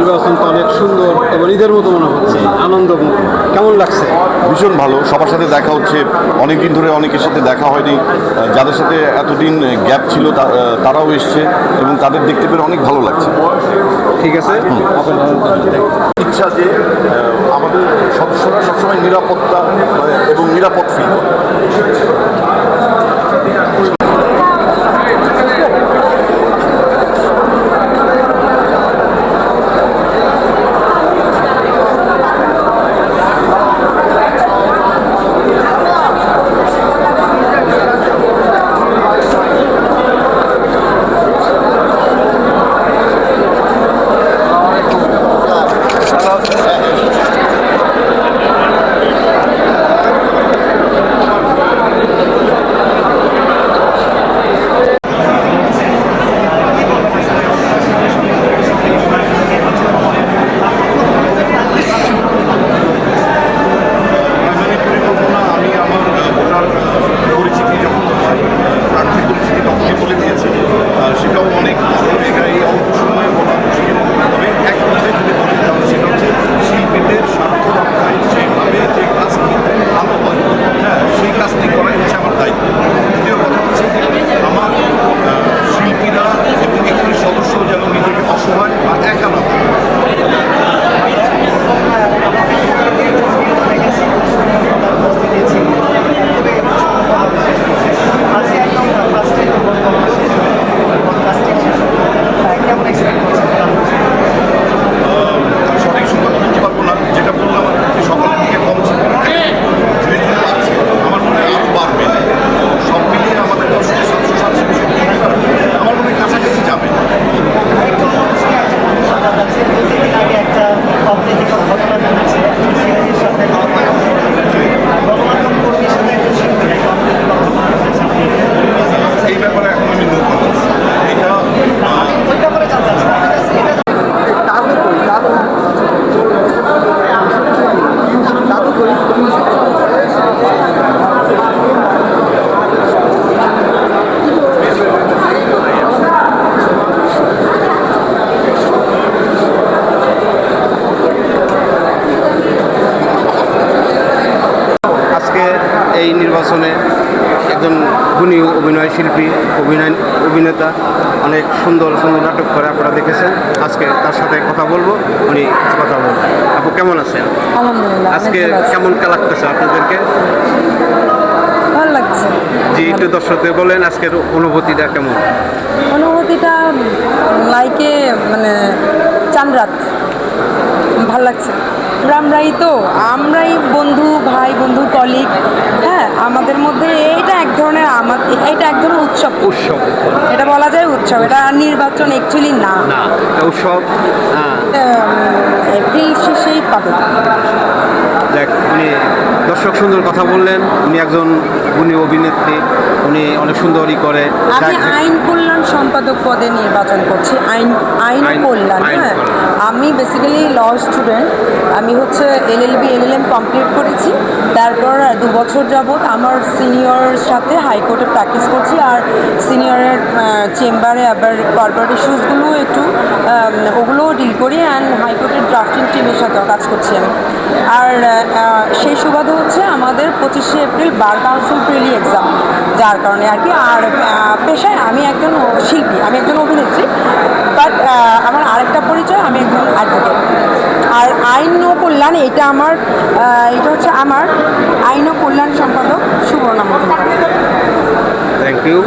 নির্বাচনটা অনেক সুন্দর এবং ঈদের মতো মনে হচ্ছে আনন্দ কেমন লাগছে? ভীষণ ভালো। সবার সাথে দেখা হচ্ছে। অনেক দিন ধরে অনেকের সাথে দেখা হয়নি। যাদের সাথে এতদিন গ্যাপ ছিল তারাও এসছে এবং তাদের দেখতে পেরে অনেক ভালো লাগছে। ঠিক আছে? ইচ্ছা যে আমাদের সদস্যরা সবসময় নিরাপত্তা এবং নিরাপদ ফিল করে আজকে এই নির্বাচনে একজন গুণী অভিনয় শিল্পী অভিনয় অভিনেতা অনেক সুন্দর সুন্দর নাটক করে আপনারা দেখেছেন। আজকে তার সাথে কথা বলব উনি কথা বলব আপু কেমন আছেন? আজকে কেমন লাগতেছে আপনাদেরকে? ভালো লাগছে। যে একটু দর্শকদের বলেন আজকের অনুভূতিটা কেমন? অনুভূতিটা লাইকে মানে চানরাত ভালো লাগছে। আমরাই তো আমরাই বন্ধু ভাই বন্ধু কলিগ হ্যাঁ আমাদের মধ্যে এইটা এক ধরনের আমার এটা এক ধরনের উৎসব। উৎসব। এটা বলা যায় উৎসব এটা নির্বাচন অ্যাকচুয়ালি না। উৎসব হ্যাঁ। এপ্রিল শেষেই পাবে। দেখ উনি দর্শক সুন্দর কথা বললেন। উনি একজন গুণী অভিনেত্রী। উনি অনেক সুন্দরই করে আমি আইন কল্যাণ সম্পাদক পদে নির্বাচন করছি। আইন আইন আইন- কল্যাণ হ্যাঁ? আমি বেসিক্যালি ল স্টুডেন্ট আমি হচ্ছে এলএলবি এলএলএম কমপ্লিট করেছি। তারপর দু বছর যাবৎ আমার সিনিয়র সাথে হাইকোর্টে প্র্যাকটিস করছি। আর সিনিয়রের চেম্বারে আবার কর্পোরেট ইস্যুসগুলো একটু ওগুলোও ডিল করি। অ্যান্ড হাইকোর্টের ড্রাফটিং তাদের সাথেও কাজ করছি আমি। আর সেই সুবাদে হচ্ছে আমাদের পঁচিশে April bar council prelim exam. যার কারণে আর কি, আর পেশায় আমি একজন শিল্পী, আমি একজন অভিনেত্রী, বাট আমার আরেকটা পরিচয়, আমি একজন অ্যাডভোকেট আর আইন ও কল্যাণ এটা আমার এটা হচ্ছে আমার। আইন ও কল্যাণ সম্পাদক সুবর্ণা মজুমদার। Thank you